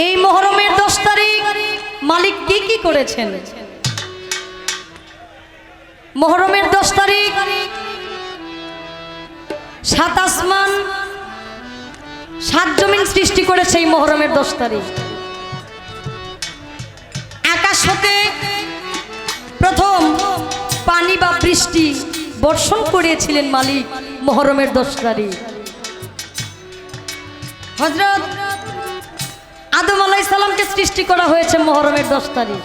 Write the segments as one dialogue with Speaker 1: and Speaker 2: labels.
Speaker 1: এই মহরমের দশ তারিখ মালিক কি কি করেছেন? মহরমের দশ তারিখ সাত আসমান, সাত জমিন সৃষ্টি করেছে এই মহরমের দশ তারিখ। আকাশ হতে প্রথম পানি বা বৃষ্টি বর্ষণ করিয়েছিলেন মালিক মহরমের দশ তারিখ। হজরত আদম সৃষ্টি করা হয়েছে মহরমের দশ তারিখ।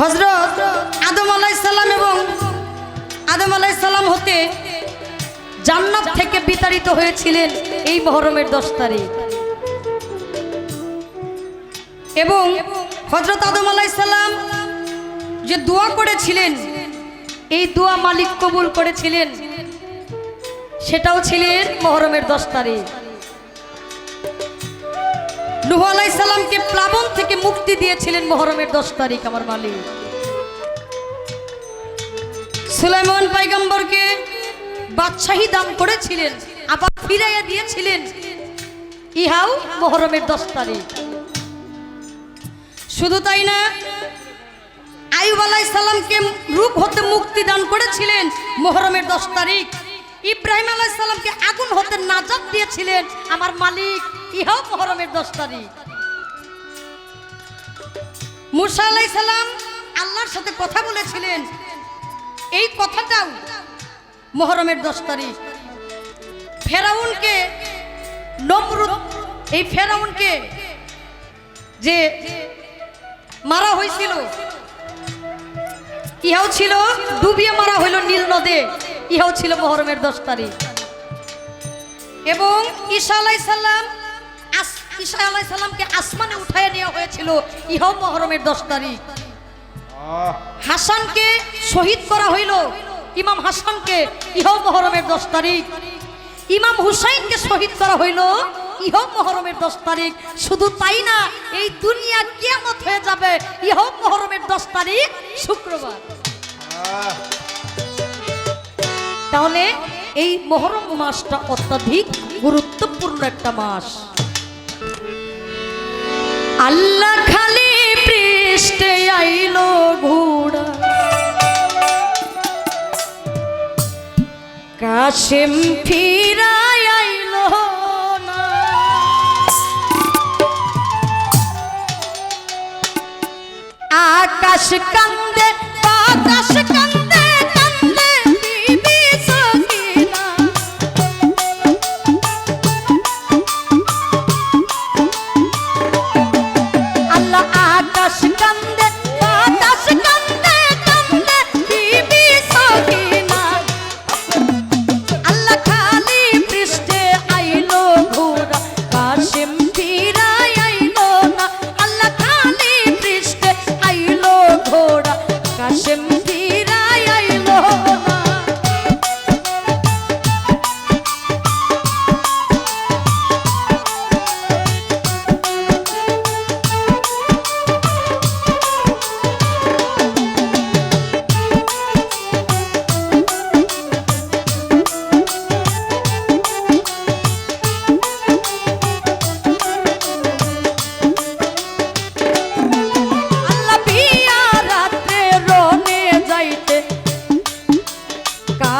Speaker 1: হজরত আদম আলাই সালাম এবং আদম আলাই সালাম হতে জান্নাত থেকে বিতাড়িত হয়েছিলেন এই মহরমের দশ তারিখ। এবং হজরত আদম আলাই সালাম যে দোয়া করেছিলেন, এই দোয়া মালিক কবুল করেছিলেন, সেটাও ছিলেন মহরমের দশ তারিখ। নুহ আলাই সালামকে প্লাবন থেকে মুক্তি দিয়েছিলেন মহরমের দশ তারিখ, আমার মালিক। সুলাইমান পাইগম্বরকে বাদশাহী দান করেছিলেন, আবার ফিরাইয়া দিয়েছিলেন। ইহাও মহরমের দশ তারিখ। শুধু তাই না আয়ুব আলাইসালামকে রূপ হতে মুক্তি দান করেছিলেন মোহরমের দশ তারিখ। ইব্রাহিম আলাই সালামকে আগুন হতে নাজাত দিয়েছিলেন। আমার মালিক, ইহাও মহরমের দশ তারিখ। মুসা আলাই সালাম আল্লাহর সাথে কথা বলেছিলেন। এই কথাটাও মহরমের দশ তারিখ। ফেরাউনকে, নমরুদ, এই ফেরাউনকে যে মারা হয়েছিল, ইহাও ছিল ডুবিয়ে মারা হইল নীল নদে। ইহাও ছিল মহরমের দশ তারিখ। এবং ঈশা আলাই সাল্লাম ঈশা আলাই সাল্লামকে আসমানে উঠায় নেওয়া হয়েছিল ইহাও মহরমের দশ তারিখ। হাসানকে শহীদ করা হইল ইমাম হাসানকে ইহাও মহরমের দশ তারিখ। ইমাম হুসাইনকে শহীদ করা হইল ইহো মহরমের দশ তারিখ। শুধু তাই না এই দুনিয়া কেমত হয়ে যাবে ইহো মহরমের দশ তারিখ শুক্রবার। তাহলে এই মহরম মাসটা অত্যাধিক গুরুত্বপূর্ণ একটা মাস। আল্লাহ খালি পৃষ্ঠে আইলো ঘোড়া। কাশেম ফিরাই আইলো আকাশ কান্দে কান্দে কান্দে।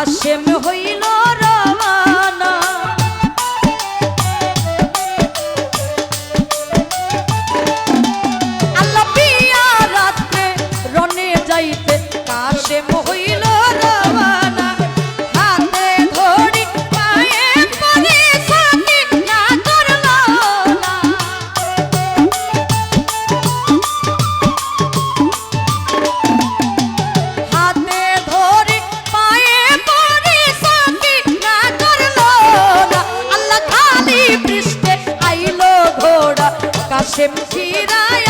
Speaker 1: কাশেম হইল কাশেম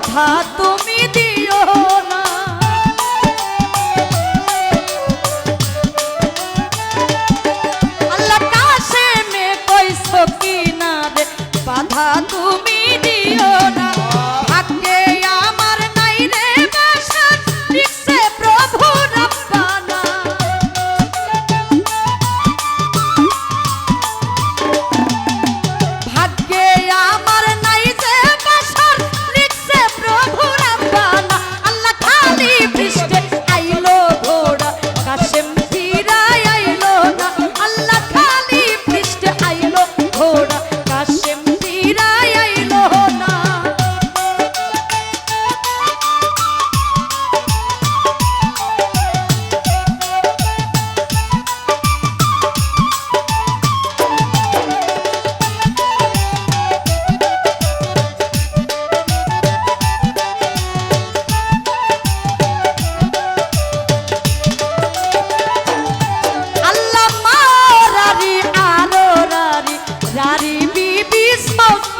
Speaker 1: বাধা তুমি দিও This